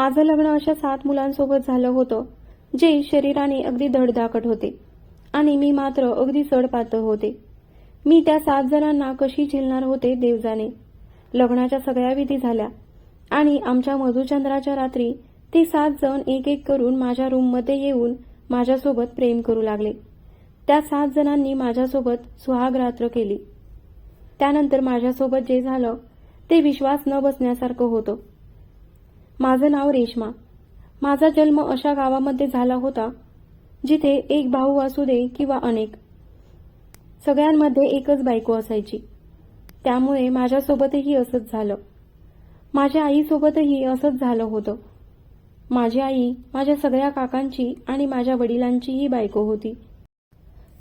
माझं लग्न अशा सात मुलांसोबत झालं होतं जे शरीराने अगदी धडधाकट होते आणि मी मात्र अगदी सडपातळ होते. मी त्या सात जणांना कशी झेलणार होते देवजाने? लग्नाच्या सगळ्या विधी झाल्या आणि आमच्या मधुचंद्राच्या रात्री ते सात जण एक एक करून माझ्या रूममध्ये येऊन माझ्यासोबत प्रेम करू लागले. त्या सात जणांनी माझ्यासोबत सुहाग रात्र केली. त्यानंतर माझ्यासोबत जे झालं ते विश्वास न बसण्यासारखं होतं. माझं नाव रेश्मा. माझा जन्म अशा गावामध्ये झाला होता जिथे एक भाऊ असू दे किंवा अनेक. सगळ्यांमध्ये एकच बायको असायची. त्यामुळे माझ्यासोबतही असंच झालं. माझ्या आईसोबतही असंच झालं होतं. माझी आई माझ्या सगळ्या काकांची आणि माझ्या वडिलांचीही बायको होती.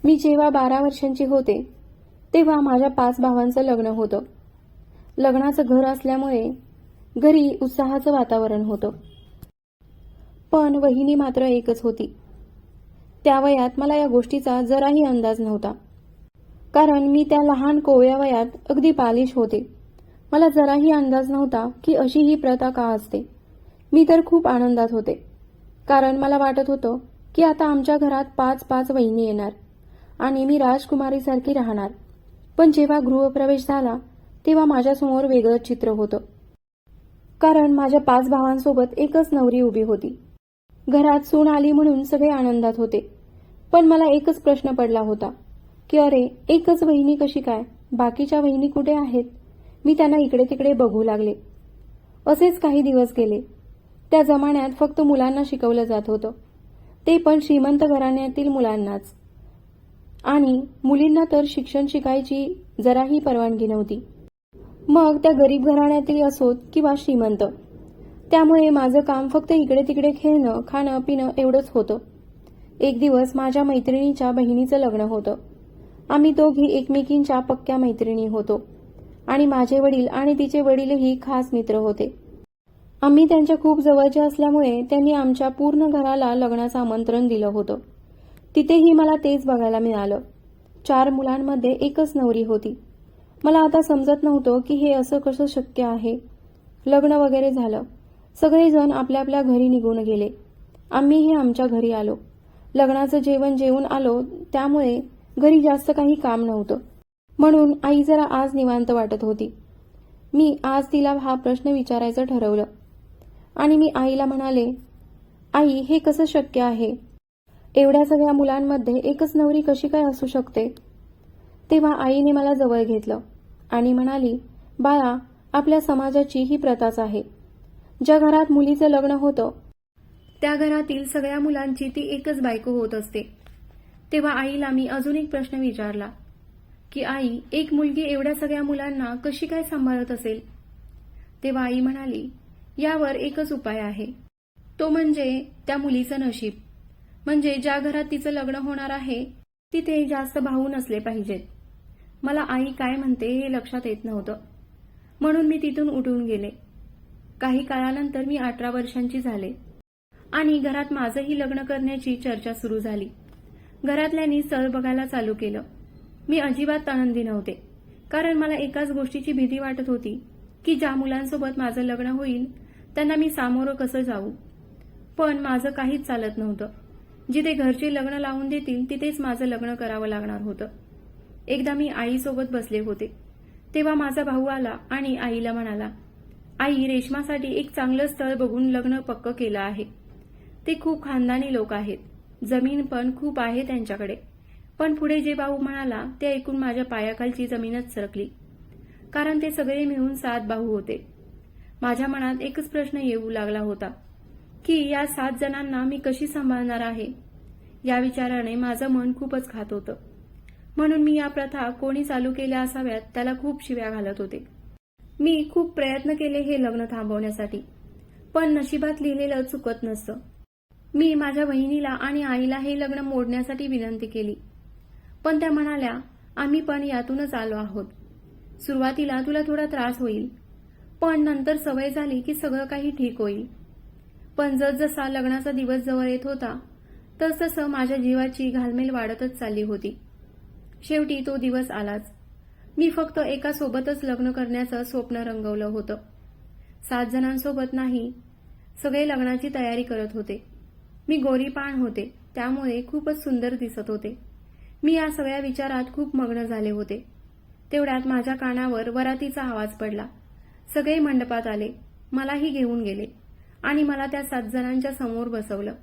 मी जेव्हा बारा वर्षांची होते तेव्हा माझ्या पाच भावांचं लग्न होतं. लग्नाचं घर असल्यामुळे घरी उत्साहाचं वातावरण होतं. पण वहिनी मात्र एकच होती. त्या वयात मला या गोष्टीचा जराही अंदाज नव्हता. कारण मी त्या लहान कोवळ्या वयात अगदी बालिश होते. मला जराही अंदाज नव्हता की अशी ही प्रथा का असते. मी तर खूप आनंदात होते. कारण मला वाटत होतं की आता आमच्या घरात पाच पाच वहिनी येणार आणि मी राजकुमारीसारखी राहणार. पण जेव्हा गृहप्रवेश झाला तेव्हा माझ्यासमोर वेगळंच चित्र होतं. कारण माझ्या पाच भावांसोबत एकच नवरी उभी होती. घरात सून आली म्हणून सगळे आनंदात होते. पण मला एकच प्रश्न पडला होता की अरे एकच वहिनी कशी काय? बाकीच्या वहिनी कुठे आहेत? मी त्यांना इकडे तिकडे बघू लागले. असेच काही दिवस गेले. त्या जमान्यात फक्त मुलांना शिकवलं जात होतं. ते पण श्रीमंत घराण्यातील मुलांनाच. आणि मुलींना तर शिक्षण शिकायची जराही परवानगी नव्हती. मग त्या गरीब घराण्यातील असोत किंवा श्रीमंत. त्यामुळे माझं काम फक्त इकडे तिकडे खेळणं खाणं पिणं एवढंच होतं. एक दिवस माझ्या मैत्रिणीच्या बहिणीचं लग्न होतं. आम्ही दोघी एकमेकींच्या पक्क्या मैत्रिणी होतो. आणि माझे वडील आणि तिचे वडीलही खास मित्र होते. आम्ही त्यांच्या खूप जवळचे असल्यामुळे त्यांनी आमच्या पूर्ण घराला लग्नाचं आमंत्रण दिलं होतं. तिथेही मला तेच बघायला मिळालं. चार मुलांमध्ये एकच नवरी होती. मला आता समजत नव्हतं की हे असं कसं शक्य आहे. लग्न वगैरे झालं. सगळेजण आपल्या आपल्या घरी निघून गेले. आम्हीही आमच्या घरी आलो. लग्नाचं जेवण जेवून आलो त्यामुळे घरी जास्त काही काम नव्हतं. म्हणून आई जरा आज निवांत वाटत होती. मी आज तिला हा प्रश्न विचारायचं ठरवलं. आणि मी आईला म्हणाले आई हे कसं शक्य आहे? एवढ्या सगळ्या मुलांमध्ये एकच नवरी कशी काय असू शकते? तेव्हा आईने मला जवळ घेतलं आणि म्हणाली बाळा आपल्या समाजाची ही प्रथाच आहे. ज्या घरात मुलीचं लग्न होतं त्या घरातील सगळ्या मुलांची ती एकच बायको होत असते. तेव्हा आईला मी अजून एक प्रश्न विचारला की आई एक मुलगी एवढ्या सगळ्या मुलांना कशी काय सांभाळत असेल? तेव्हा आई म्हणाली यावर एकच उपाय आहे. तो म्हणजे त्या मुलीचं नशीब. म्हणजे ज्या घरात तिचं लग्न होणार आहे तिथे जास्त भाऊ नसले पाहिजेत. मला आई काय म्हणते हे लक्षात येत नव्हतं. म्हणून मी तिथून उठून गेले. काही काळानंतर मी अठरा वर्षांची झाले. आणि घरात माझंही लग्न करण्याची चर्चा सुरू झाली. घरातल्यांनी सळ बघायला चालू केलं. मी अजिबात आनंदी नव्हते. कारण मला एकाच गोष्टीची भीती वाटत होती की ज्या मुलांसोबत माझं लग्न होईल त्यांना मी सामोरं कसं जाऊ? पण माझं काहीच चालत नव्हतं. जिथे घरचे लग्न लावून देतील तिथेच माझं लग्न करावं लागणार होतं. एकदा मी आईसोबत बसले होते. तेव्हा माझा भाऊ आला आणि आईला म्हणाला आई रेशमासाठी एक चांगलं स्थळ बघून लग्न पक्क केलं आहे. ते खूप खानदानी लोक आहेत. जमीन पण खूप आहे त्यांच्याकडे. पण पुढे जे भाऊ म्हणाला ते ऐकून माझ्या पायाखालची जमीनच सरकली. कारण ते सगळे मिळून सात भाऊ होते. माझ्या मनात एकच प्रश्न येऊ लागला होता की या सात जणांना मी कशी सांभाळणार आहे? या विचाराने माझं मन खूपच खात होतं. म्हणून मी या प्रथा कोणी चालू केल्या असाव्यात त्याला खूप शिव्या घालत होते. मी खूप प्रयत्न केले हे लग्न थांबवण्यासाठी पण नशिबात लिहिलेलं चुकत नसतं. मी माझ्या बहिणीला आणि आईला हे लग्न मोडण्यासाठी विनंती केली. पण त्या म्हणाल्या आम्ही पण यातूनच आलो आहोत. सुरुवातीला तुला थोडा त्रास होईल पण नंतर सवय झाली की सगळं काही ठीक होईल. पण जसजसा लग्नाचा दिवस जवळ येत होता तसतसं माझ्या जीवाची घालमेल वाढतच चालली होती. शेवटी तो दिवस आलाच. मी फक्त एका सोबतच लग्न करण्याचं स्वप्न रंगवलं होतं. सात जणांसोबत नाही सगळे लग्नाची तयारी करत होते. मी गोरीपाण होते त्यामुळे खूपच सुंदर दिसत होते. मी या सगळ्या विचारात खूप मग्न झाले होते. तेवढ्यात माझ्या कानावर वरातीचा आवाज पडला. सगळे मंडपात आले मलाही घेऊन गेले आणि मला त्या सात जणांच्या समोर बसवलं.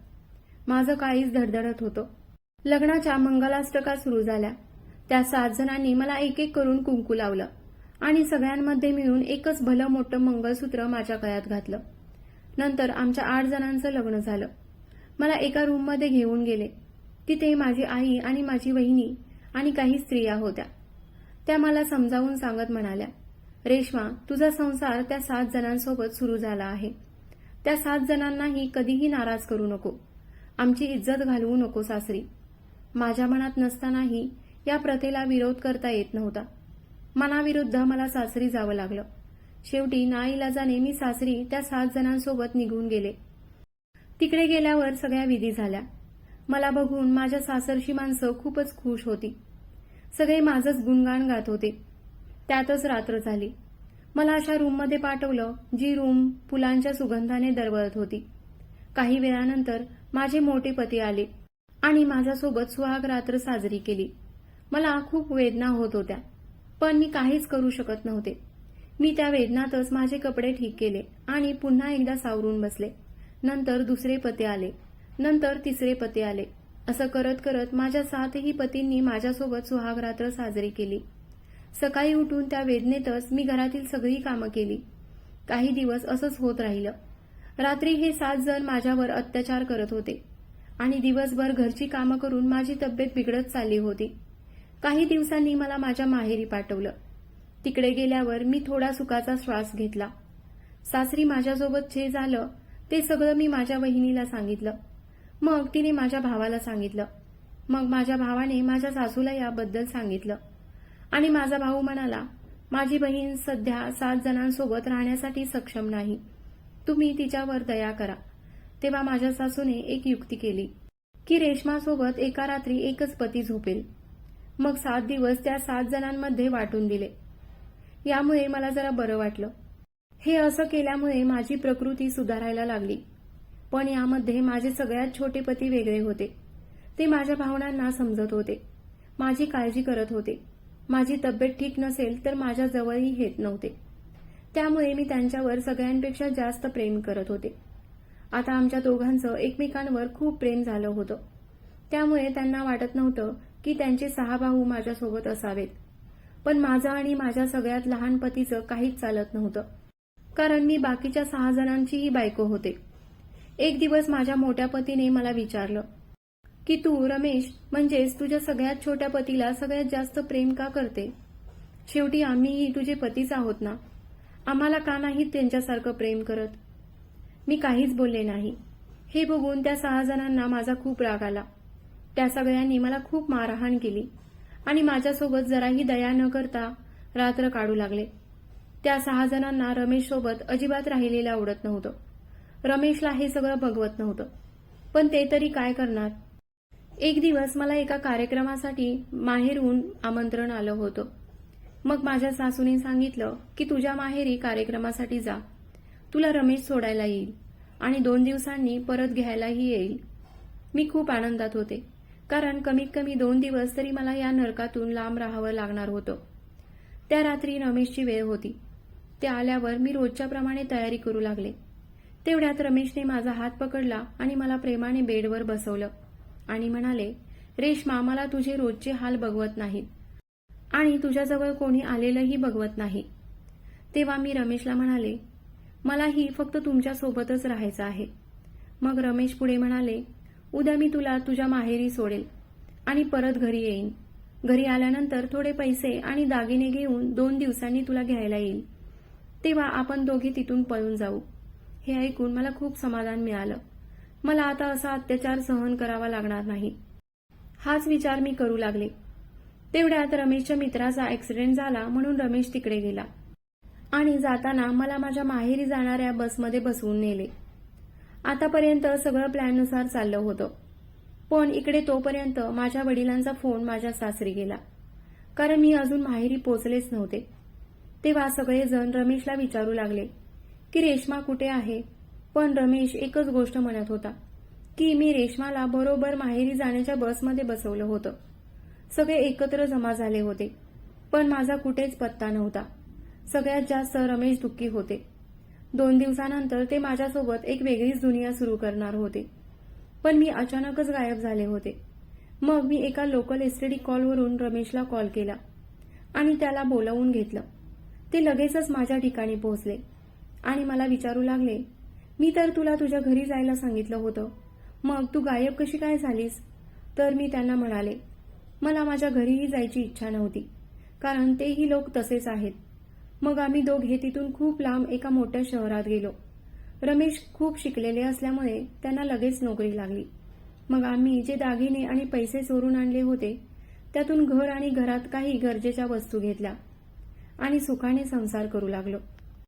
माझं काहीच धडधडत होतं. लग्नाच्या मंगलाष्टका सुरू झाल्या. त्या सात जणांनी मला एक एक करून कुंकू लावलं आणि सगळ्यांमध्ये मिळून एकच भलं मोठं मंगळसूत्र माझ्या गळ्यात घातलं. नंतर आमच्या आठ जणांचं लग्न झालं. मला एका रूममध्ये घेऊन गेले. तिथे माझी आई आणि माझी वहिनी आणि काही स्त्रिया होत्या. त्या मला समजावून सांगत म्हणाल्या रेश्मा तुझा संसार त्या सात जणांसोबत सुरू झाला आहे. त्या सात जणांनाही कधीही नाराज करू नको. आमची इज्जत घालवू नको सासरी. माझ्या मनात नसतानाही या प्रथेला विरोध करता येत नव्हता. मनाविरुद्ध मला सासरी जावं लागलं. शेवटी नाईलाजाने मी सासरी त्या सात जणांसोबत निघून गेले. तिकडे गेल्यावर सगळ्या विधी झाल्या. मला बघून माझ्या सासरशी माणसं खूपच खुश होती. सगळे माझंच गुणगाण गात होते. त्यातच रात्र झाली. मला अशा रूममध्ये पाठवलं जी रूम फुलांच्या सुगंधाने दरवळत होती. काही वेळानंतर माझे मोठे पती आले आणि माझ्यासोबत सुहाग रात्र साजरी केली. मला खूप वेदना होत होत्या. पण मी काहीच करू शकत नव्हते. मी त्या वेदनातच माझे कपडे ठीक केले आणि पुन्हा एकदा सावरून बसले. नंतर दुसरे पते आले. नंतर तिसरे पते आले. असं करत करत माझ्या सातही पतींनी माझ्यासोबत सुहागरात्र साजरी केली. सकाळी उठून त्या वेदनेतच मी घरातील सगळी कामं केली. काही दिवस असंच होत राहिलं. रात्री हे सात जण माझ्यावर अत्याचार करत होते. आणि दिवसभर घरची कामं करून माझी तब्येत बिघडत चालली होती. काही दिवसांनी मला माझ्या माहेरी पाठवलं. तिकडे गेल्यावर मी थोडा सुखाचा श्वास घेतला. सासरी माझ्यासोबत जे झालं ते सगळं मी माझ्या वहिनीला सांगितलं. मग तिने माझ्या भावाला सांगितलं. मग माझ्या भावाने माझ्या सासूला याबद्दल सांगितलं. आणि माझा भाऊ म्हणाला माझी बहीण सध्या सात जणांसोबत राहण्यासाठी सक्षम नाही. तुम्ही तिच्यावर दया करा. तेव्हा माझ्या सासूने एक युक्ती केली की रेशमासोबत एका रात्री एकच पती झोपेल. मग सात दिवस त्या सात जणांमध्ये वाटून दिले. यामुळे मला जरा बरं वाटलं. हे असं केल्यामुळे माझी प्रकृती सुधारायला लागली. पण यामध्ये माझे सगळ्यात छोटे पती वेगळे होते. ते माझ्या भावनांना समजत होते. माझी काळजी करत होते. माझी तब्येत ठीक नसेल तर माझ्या जवळही येत नव्हते. त्यामुळे मी त्यांच्यावर सगळ्यांपेक्षा जास्त प्रेम करत होते. आता आमच्या दोघांचं एकमेकांवर खूप प्रेम झालं होतं. त्यामुळे त्यांना वाटत नव्हतं की त्यांचे सहा भाऊ माझ्यासोबत असावेत. पण माझं आणि माझ्या सगळ्यात लहान पतीचं काहीच चालत नव्हतं. कारण मी बाकीच्या सहा जणांचीही बायको होते. एक दिवस माझ्या मोठ्या पतीने मला विचारलं की तू रमेश म्हणजेच तुझ्या सगळ्यात छोट्या पतीला सगळ्यात जास्त प्रेम का करते? शेवटी आम्हीही तुझे पतीच आहोत ना? आम्हाला का नाही त्यांच्यासारखं प्रेम करत? मी काहीच बोलले नाही. हे बघून त्या सहा जणांना माझा खूप राग आला. त्या सगळ्यांनी मला खूप मारहाण केली. आणि माझ्यासोबत जराही दया न करता रात्र काढू लागले. त्या सहा जणांना रमेशसोबत अजिबात राहिलेलं आवडत नव्हतं. रमेशला हे सगळं बघवत नव्हतं. पण ते तरी काय करणार? एक दिवस मला एका कार्यक्रमासाठी माहेरहून आमंत्रण आलं होतं. मग माझ्या सासूने सांगितलं की तुझ्या माहेरी कार्यक्रमासाठी जा. तुला रमेश सोडायला येईल आणि दोन दिवसांनी परत घ्यायलाही येईल. मी खूप आनंदात होते. कारण कमीत कमी दोन दिवस तरी मला या नरकातून लांब राहावं लागणार होतं. त्या रात्री रमेशची वेळ होती. ते आल्यावर मी रोजच्या प्रमाणे तयारी करू लागले. तेवढ्यात रमेशने माझा हात पकडला आणि मला प्रेमाने बेडवर बसवलं आणि म्हणाले रेश्मा मला तुझे रोजचे हाल बघवत नाहीत आणि तुझ्याजवळ कोणी आलेलंही बघवत नाही. तेव्हा मी रमेशला म्हणाले मलाही फक्त तुमच्यासोबतच राहायचं आहे. मग रमेश पुढे म्हणाले उद्या मी तुला तुझ्या माहेरी सोडेल आणि परत घरी येईन. घरी आल्यानंतर थोडे पैसे आणि दागिने घेऊन दोन दिवसांनी तुला घ्यायला येईल. तेव्हा आपण दोघी तिथून पळून जाऊ. हे ऐकून मला खूप समाधान मिळालं. मला आता असा अत्याचार सहन करावा लागणार नाही. हाच विचार मी करू लागले. तेवढ्यात रमेशच्या मित्राचा ऍक्सिडेंट झाला म्हणून रमेश तिकडे गेला. आणि जाताना मला माझ्या माहेरी जाणाऱ्या बसमध्ये बसवून नेले. आतापर्यंत सगळं प्लॅननुसार चाललं होतं. पण इकडे तोपर्यंत माझ्या वडिलांचा फोन माझ्या सासरी गेला. कारण मी अजून माहेरी पोचलेच नव्हते. तेव्हा सगळेजण रमेशला विचारू लागले की रेश्मा कुठे आहे? पण रमेश एकच गोष्ट म्हणत होता की मी रेश्माला बरोबर माहेरी जाण्याच्या बसमध्ये बसवलं होतं. सगळे एकत्र जमा झाले होते पण माझा कुठेच पत्ता नव्हता. सगळ्यात जास्त रमेश दुःखी होते. दोन दिवसानंतर ते माझ्यासोबत एक वेगळीच दुनिया सुरू करणार होते. पण मी अचानकच गायब झाले होते. मग मी एका लोकल एसटीडी कॉलवरून रमेशला कॉल केला आणि त्याला बोलावून घेतलं. ते लगेचच माझ्या ठिकाणी पोहोचले आणि मला विचारू लागले मी तर तुला तुझ्या घरी जायला सांगितलं होतं. मग तू गायब कशी काय झालीस? तर मी त्यांना म्हणाले मला माझ्या घरीही जायची इच्छा नव्हती कारण तेही लोक तसेच आहेत. मग आम्ही दोघे तिथून खूप लांब एका मोठ्या शहरात गेलो. रमेश खूप शिकलेले असल्यामुळे त्यांना लगेच नोकरी लागली. मग आम्ही जे दागिने आणि पैसे चोरून आणले होते त्यातून घर आणि घरात काही गरजेच्या वस्तू घेतल्या आणि सुखाने संसार करू लागलो.